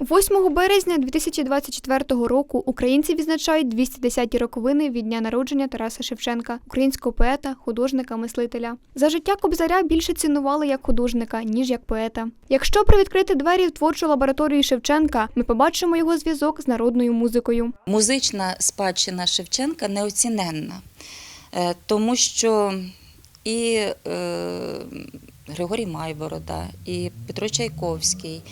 8 березня 2024 року українці відзначають 210-ті роковини від дня народження Тараса Шевченка, українського поета, художника, мислителя. За життя Кобзаря більше цінували як художника, ніж як поета. Якщо привідкрити двері в творчу лабораторію Шевченка, ми побачимо його зв'язок з народною музикою. Музична спадщина Шевченка неоціненна, Е, тому що і е, Григорій Майборода, і Петро Чайковський,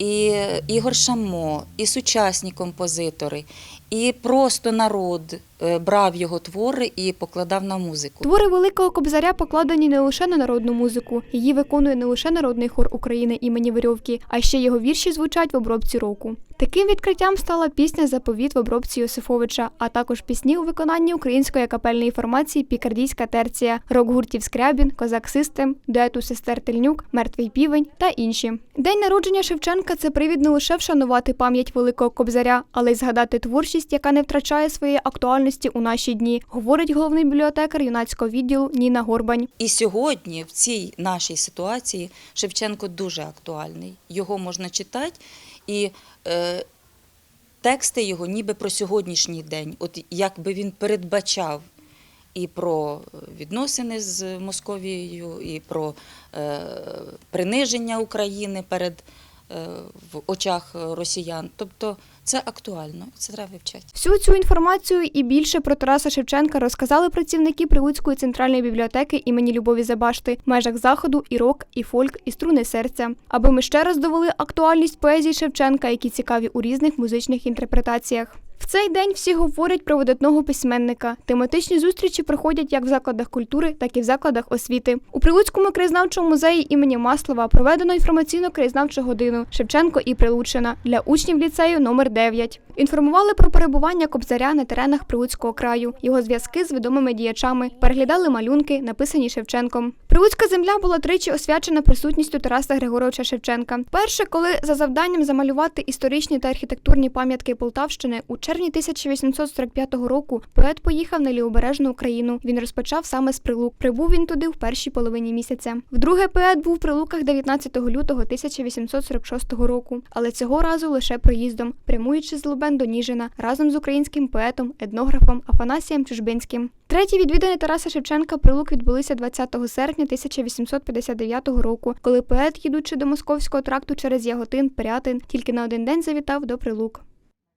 і Ігор Шамо, і сучасні композитори, і просто народ е, брав його твори і покладав на музику. Твори великого кобзаря покладені не лише на народну музику, її виконує не лише народний хор України імені Верьовки, а ще його вірші звучать в обробці року. Таким відкриттям стала пісня Заповіт в обробці Йосифовича, а також пісні у виконанні української капельної формації Пікардійська терція, рок-гуртів Скрябін, Козак Систем, дуету сестер Тельнюк, Мертвий півень та інші. День народження Шевченка це привід не лише вшанувати пам'ять великого кобзаря, але й згадати творчість, яка не втрачає своєї актуальності у наші дні, говорить головний бібліотекар юнацького відділу Ніна Горбань. І сьогодні, в цій нашій ситуації, Шевченко дуже актуальний. Його можна читати, і е, тексти його ніби про сьогоднішній день, от якби він передбачав і про відносини з Московією, і про е, приниження України перед в очах росіян. Тобто це актуально, це треба вивчати. Всю цю інформацію і більше про Тараса Шевченка розказали працівники Прилуцької центральної бібліотеки імені Любові Забашти в межах заходу і рок, і фольк, і струни серця, аби ми ще раз довели актуальність поезії Шевченка, які цікаві у різних музичних інтерпретаціях. В цей день всі говорять про видатного письменника. Тематичні зустрічі проходять як в закладах культури, так і в закладах освіти. У Прилуцькому краєзнавчому музеї імені Маслова проведено інформаційно-краєзнавчу годину Шевченко і Прилучина для учнів ліцею номер 9. Інформували про перебування кобзаря на теренах Прилуцького краю, його зв'язки з відомими діячами, переглядали малюнки, написані Шевченком. Прилуцька земля була тричі освячена присутністю Тараса Григоровича Шевченка. Перше, коли за завданням замалювати історичні та архітектурні пам'ятки Полтавщини у червні 1845 року поет поїхав на лівобережну Україну. Він розпочав саме з Прилук. Прибув він туди в першій половині місяця. Вдруге поет був в Прилуках 19 лютого 1846 року, але цього разу лише проїздом, прямуючи з Лубен до Ніжина разом з українським поетом, етнографом Афанасієм Чужбинським. Треті відвідини Тараса Шевченка прилук відбулися 20 серпня 1859 року, коли поет, їдучи до московського тракту через Яготин, Пирятин, тільки на один день завітав до прилук.